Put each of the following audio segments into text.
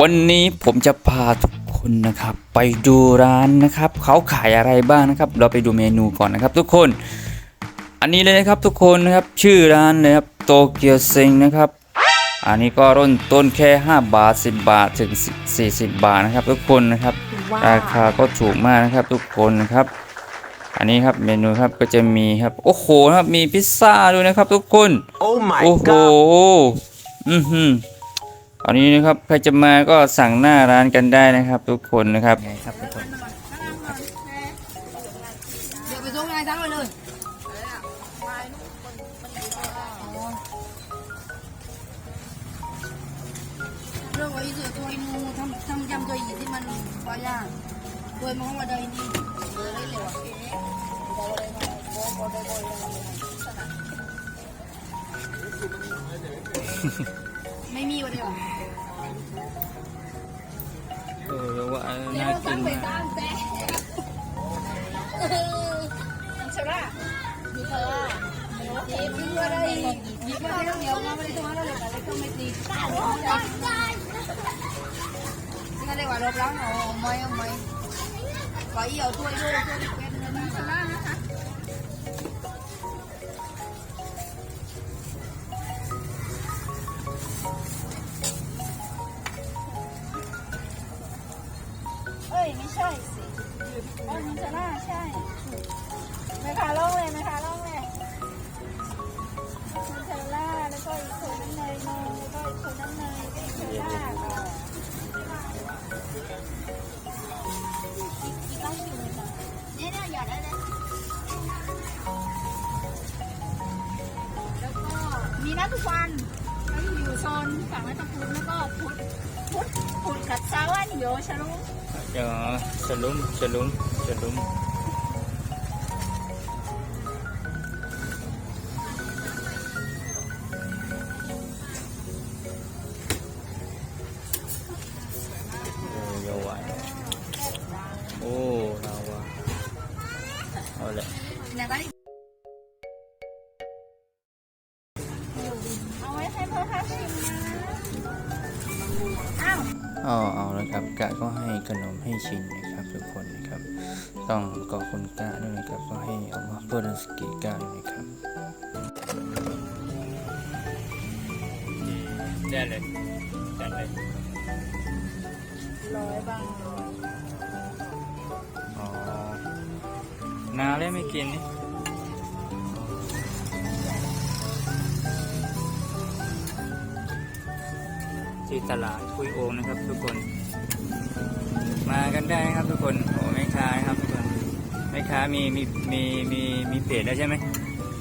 วันนี้ผมจะพาทุกคนนะครับ ไปดูร้านนะครับเขาขายอะไรบ้างนะครับ เราไปดูเมนูก่อนนะครับ ทุกคน อันนี้เลยนะครับทุกคนนะครับชื่อร้านนะครับโตเกียวเซ็งนะครับ อันนี้ก็ร่นต้นแค่ 5 บาท 10 บาทถึง 40 บาทนะครับ ทุกคนนะครับว้าวราคาก็ถูกมากนะครับทุกคนนะครับ อันนี้ครับเมนูครับก็จะมีครับโอ้โหนะครับมีพิซซ่าด้วยนะครับ ทุกคน Oh my โอ้โห god! อือหือ อันนี้นะครับใครจะมาก็สั่งหน้าร้านกันได้นะครับ ทุกคนนะครับไงครับทุกคนเดี๋ยวไปส่งนายทั้งเลยเรื่องว่าอีเสือตัวนูทำทำจำตัวอีที่มันว่ายางโดยมองว่าใดนี่เลยเลยว่ะ ไม่มีวันเดียวเออว่าเดี๋ยน่าวกิตั้นงไปมากตามแต่ใช่ไหมมีเธอเอ๊ะพี่ว่าได้หยิบมาได้เดียวมาไม่ได้ตัวนั้นเลยแต่ก็ไม่ตีงั้นเลยว่ารบล้างเอาไม่เอาไม่ไว้เอาถ้วยด้วยถ้วยเป็นเงินสละนะคะ อ๋อมันจะน่าใช่ไม่ขาล่องเลยไม่ขาล่องเลยมันจะล่าแล้วก็อีกคนน้ำเนยนมแล้วก็อีกคนน้ำเนยก็อีกคนล่าค่ะอีกต้องอยู่เลยจ้ะเนี่ยเนี่ยหยอดได้เลยแล้วก็มีนัดทุกวันแล้วอยู่โซนฝั่งรัตภูมิแล้วก็พุทธ กับซาวัน อ้าวอ๋อเอาแล้วครับกะก็ให้ขนมให้ชินนะครับทุกคนนะครับ ต้องขอบคุณกะด้วยนะครับก็ให้เอามาเพื่อนสกิกะด้วยนะครับได้เลยได้เลยร้อยบางอ๋อนาเลยไม่กินนี่ ที่ตลาดคุยโองนะครับ ทุกคน มากันได้นะครับทุกคนโอ้แม่ค้านะครับทุกคนแม่ค้ามีมีมีมีมีเพจแล้วใช่ไหม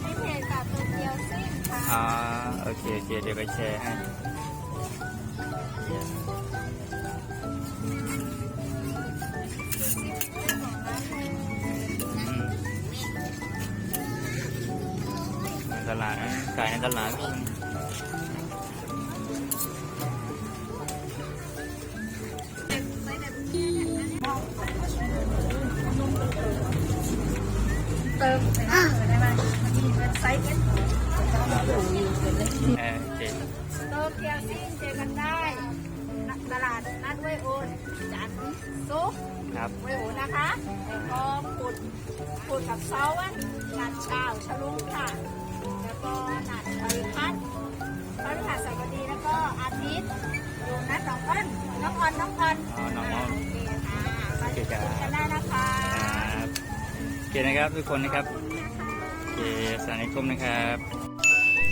ให้เพจกับตัวเดียวซิ่งค่ะอ่าโอเคโอเคเดี๋ยวไปแชร์ให้อืมในตลาดนะขายในตลาดทุกคน ติมใส่หน้าเออได้ไหมมันมีเว็บไซต์เว็บเออโอเคโตเกียวซิ่งเจอกันได้ตลาดนัดเวยโอนจันทร์ศุกร์ครับ เวยโอนนะคะแล้วก็ปุดปุดกับเซาวันนัดเช้าชะลุงค่ะ แล้วก็นัดบริพัตรพฤหัสบดีแล้วก็อาทิตย์อยู่นัดน้องอ้อนน้องออนน้องออน อ๋อ น้อง เคนะครับทุกคนนะครับโอเคสวัสดีครับนะครับ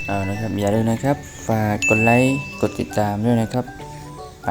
เอานะครับอย่าลืมนะครับ ฝากกดไลค์กดติดตามด้วยนะครับ ไป